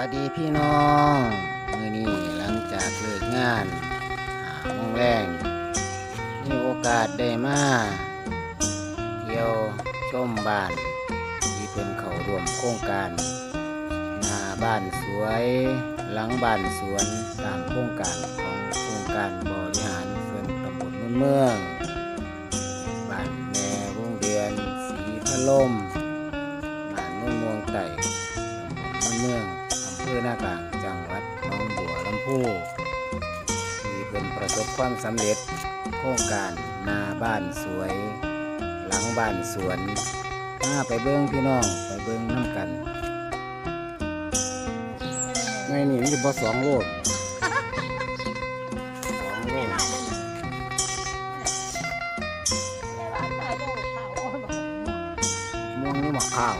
วัสดีพี่น้องมื่อนี้หลังจากเลิกงานหาโมงแรงมีโอกาสได้มาเที่ยวชมบ้าน ที่เพิ่นเขารวมโครงการหน้าบ้านสวย หลังบ้านสวนตามโครงการของโครงการบริหารส่วนตำบลนุ่นเมืองบ้านแม่วงเดือนสีพะลมบ้านนุ่นมวงไต่ตำบลนุ่นเมือง ภอหน้ากลางจังหวัดหน้องบัวลำพูที่เป็นประสบความสำเร็จ โครงการหน้าบ้านสวย หลังบ้านสวนมาไปเบิ้งพี่น้องไปเบิ้งน้ำกันในนี่มันจะบ่สองโลดสองโลดม่วงนี่มะข้าว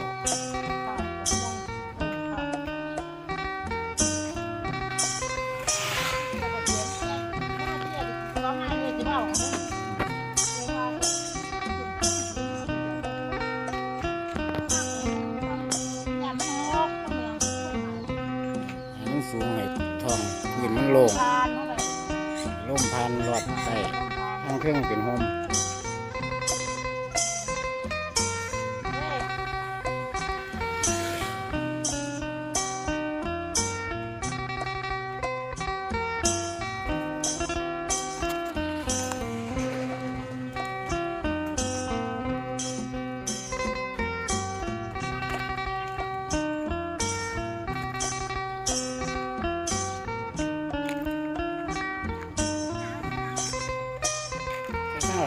ให้ท้องพื้นมันโล่งลมพันรอดใต้ข้างเครื่องเป็นโฮม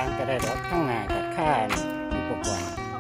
างก็ได้ดอกทั้งหน้ากับข้าอุปกรณ์